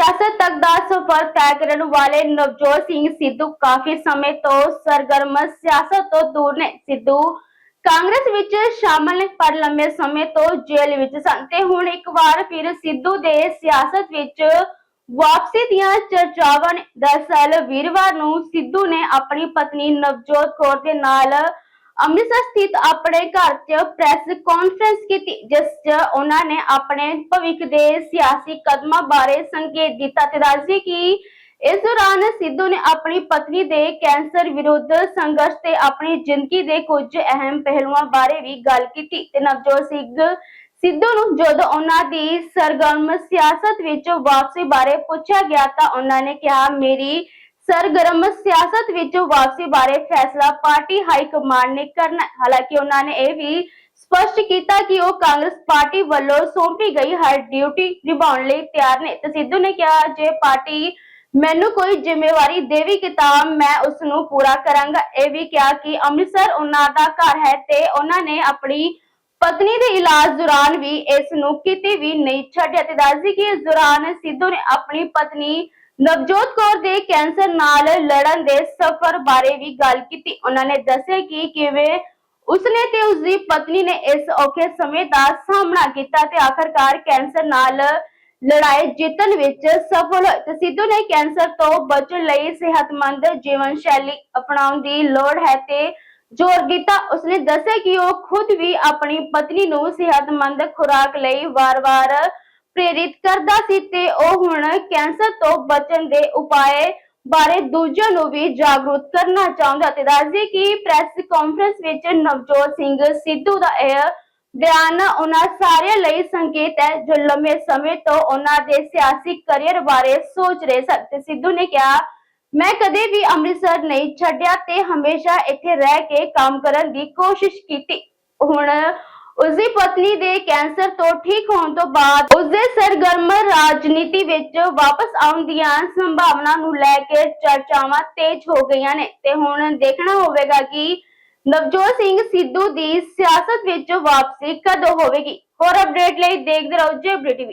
ਸਿਆਸਤ ਤੱਕ ਦਾ ਸਫ਼ਰ ਤੈਅ ਕਰਨ ਵਾਲੇ ਨਵਜੋਤ ਸਿੰਘ ਸਿੱਧੂ ਕਾਫੀ ਸਮੇਂ ਤੋਂ ਸਰਗਰਮ ਸਿਆਸਤ ਤੋਂ ਦੂਰ ਨੇ। ਸਿੱਧੂ ਕਾਂਗਰਸ ਵਿੱਚ ਸ਼ਾਮਲ ਨੇ ਪਰ ਲੰਮੇ ਸਮੇਂ ਤੋਂ ਜੇਲ੍ਹ ਵਿੱਚ ਸਨ ਤੇ ਹੁਣ ਇੱਕ ਵਾਰ ਫਿਰ ਸਿੱਧੂ ਦੇ ਸਿਆਸਤ ਵਿੱਚ ਵਾਪਸੀ ਦੀਆਂ ਚਰਚਾਵਾਂ ਨੇ। ਦਰਅਸਲ ਵੀਰਵਾਰ ਨੂੰ ਸਿੱਧੂ ਨੇ ਆਪਣੀ ਪਤਨੀ ਨਵਜੋਤ ਕੌਰ ਦੇ ਨਾਲ ਅੰਮ੍ਰਿਤਸਰ ਸਥਿਤ ਆਪਣੇ ਘਰ 'ਚ ਪ੍ਰੈਸ ਕਾਨਫਰੰਸ ਕੀਤੀ, ਜਿਸ 'ਚ ਉਹਨਾਂ ਨੇ ਆਪਣੇ ਭਵਿੱਖ ਦੇ ਸਿਆਸੀ ਕਦਮਾਂ ਬਾਰੇ ਸੰਕੇਤ ਦਿੱਤਾ ਤੇ ਦੱਸੀ ਕਿ ਇਸ ਦੌਰਾਨ ਸਿੱਧੂ ਨੇ ਆਪਣੀ ਪਤਨੀ ਦੇ ਕੈਂਸਰ ਵਿਰੁੱਧ ਸੰਘਰਸ਼ ਤੇ ਆਪਣੀ ਜ਼ਿੰਦਗੀ ਦੇ ਕੁਝ ਅਹਿਮ ਪਹਿਲੂਆਂ ਬਾਰੇ ਵੀ ਗੱਲ ਕੀਤੀ ਤੇ ਨਵਜੋਤ ਸਿੰਘ ਸਿੱਧੂ ਨੂੰ ਜਦੋਂ ਉਹਨਾਂ ਦੀ ਸਰਗਰਮ ਸਿਆਸਤ ਵਿੱਚ ਵਾਪਸੀ ਬਾਰੇ ਪੁੱਛਿਆ ਗਿਆ ਤਾਂ ਉਹਨਾਂ ਨੇ ਕਿਹਾ, ਮੇਰੀ ਸਰਗਰਮ ਸਿਆਸਤ ਵਿੱਚ ਵਾਪਸੀ ਬਾਰੇ ਫੈਸਲਾ ਪਾਰਟੀ ਹਾਈ ਕਮਾਂਡ ਨੇ ਕਰਨਾ ਹਾਲਾਂਕਿ ਉਹਨਾਂ ਨੇ ਇਹ ਵੀ ਸਪਸ਼ਟ ਕੀਤਾ ਕਿ ਉਹ ਕਾਂਗਰਸ ਪਾਰਟੀ ਵੱਲੋਂ ਸੌਂਪੀ ਗਈ ਹਰ ਡਿਊਟੀ ਨਿਭਾਉਣ ਲਈ ਤਿਆਰ ਨੇ। ਤੇ ਸਿੱਧੂ ਨੇ ਕਿਹਾ, ਜੇ ਪਾਰਟੀ ਮੈਨੂੰ ਕੋਈ ਜ਼ਿੰਮੇਵਾਰੀ ਦੇਵੇਗੀ ਤਾਂ ਮੈਂ ਉਸ ਨੂੰ ਪੂਰਾ ਕਰਾਂਗਾ। ਇਹ ਵੀ ਕਿਹਾ ਕਿ ਅੰਮ੍ਰਿਤਸਰ ਉਹਨਾਂ ਦਾ ਘਰ ਹੈ ਤੇ ਉਹਨਾਂ ਨੇ ਆਪਣੀ ਪਤਨੀ ਦੇ ਇਲਾਜ ਦੌਰਾਨ ਵੀ ਇਸ ਨੂੰ ਕਿਤੇ ਵੀ ਨਹੀਂ ਛੱਡਿਆ। ਤੇ ਦੱਸਦੀ ਕਿ ਇਸ ਦੌਰਾਨ ਸਿੱਧੂ ਨੇ ਆਪਣੀ ਪਤਨੀ ਨਵਜੋਤ ਕੌਰ ਦੇ ਕੈਂਸਰ ਨਾਲ ਲੜਨ ਦੇ ਸਫ਼ਰ ਬਾਰੇ ਵੀ ਗੱਲ ਕੀਤੀ। ਉਹਨਾਂ ਨੇ ਦੱਸਿਆ ਕਿ ਕਿਵੇਂ ਉਸਨੇ ਤੇ ਉਸਦੀ ਪਤਨੀ ਨੇ ਇਸ ਔਖੇ ਸਮੇਂ ਦਾ ਸਾਹਮਣਾ ਕੀਤਾ ਤੇ ਆਖਰਕਾਰ ਕੈਂਸਰ ਨਾਲ ਲੜਾਈ ਜਿੱਤਣ ਵਿੱਚ ਸਫਲ ਹੋਏ। ਤੇ ਸਿੱਧੂ ਨੇ ਕੈਂਸਰ ਤੋਂ ਬਚਣ ਲਈ ਸਿਹਤਮੰਦ ਜੀਵਨ ਸ਼ੈਲੀ ਅਪਣਾਉਣ ਦੀ ਲੋੜ ਹੈ ਤੇ ਜ਼ੋਰ ਦਿੱਤਾ। ਉਸਨੇ ਦੱਸਿਆ ਕਿ ਉਹ ਖੁਦ ਵੀ ਆਪਣੀ ਪਤਨੀ ਨੂੰ ਸਿਹਤਮੰਦ ਖੁਰਾਕ ਲਈ ਵਾਰ-ਵਾਰ ਪ੍ਰੇਰਿਤ ਕਰਦਾ ਸੀ ਤੇ ਉਹ ਹੁਣ ਕੈਂਸਰ ਤੋਂ ਬਚਣ ਦੇ ਉਪਾਅ ਬਾਰੇ ਦੂਜਿਆਂ ਨੂੰ ਵੀ ਜਾਗਰੂਕ ਕਰਨਾ ਚਾਹੁੰਦਾ ਤੇ ਦੱਸਦੀ ਕਿ ਪ੍ਰੈਸ ਕਾਨਫਰੰਸ ਵਿੱਚ ਨਵਜੋਤ ਸਿੰਘ ਸਿੱਧੂ ਦਾ ਇਹ ਬਿਆਨ ਉਹਨਾਂ ਸਾਰਿਆਂ ਲਈ ਸੰਕੇਤ ਹੈ ਜੋ ਲੰਮੇ ਸਮੇਂ ਤੋਂ ਉਹਨਾਂ ਦੇ ਸਿਆਸੀ ਕੈਰੀਅਰ ਬਾਰੇ ਸੋਚ ਰਹੇ ਸਨ ਤੇ ਸਿੱਧੂ ਨੇ ਕਿਹਾ, ਮੈਂ ਕਦੇ ਵੀ ਅੰਮ੍ਰਿਤਸਰ ਨਹੀਂ ਛੱਡਿਆ ਤੇ ਹਮੇਸ਼ਾ ਇੱਥੇ ਰਹਿ ਕੇ ਕੰਮ ਕਰਨ ਦੀ ਕੋਸ਼ਿਸ਼ ਕੀਤੀ। ਹੁਣ ਉਸਦੀ ਪਤਨੀ ਦੇ ਕੈਂਸਰ ਤੋਂ ਠੀਕ ਹੋਣ ਤੋਂ ਬਾਅਦ ਉਸਦੇ ਸਰਗਰਮ ਰਾਜਨੀਤੀ ਵਿੱਚ ਵਾਪਸ ਆਉਣ ਦੀਆਂ ਸੰਭਾਵਨਾ ਨੂੰ ਲੈ ਕੇ ਚਰਚਾਵਾਂ ਤੇਜ਼ ਹੋ ਗਈਆਂ ਨੇ। ਤੇ ਹੁਣ ਦੇਖਣਾ ਹੋਵੇਗਾ ਕਿ ਨਵਜੋਤ ਸਿੰਘ ਸਿੱਧੂ ਦੀ ਸਿਆਸਤ ਵਿੱਚ ਵਾਪਸੀ ਕਦੋਂ ਹੋਵੇਗੀ। ਹੋਰ ਅਪਡੇਟ ਲਈ ਦੇਖਦੇ ਰਹੋ, ਜੇ ਟੀਵੀ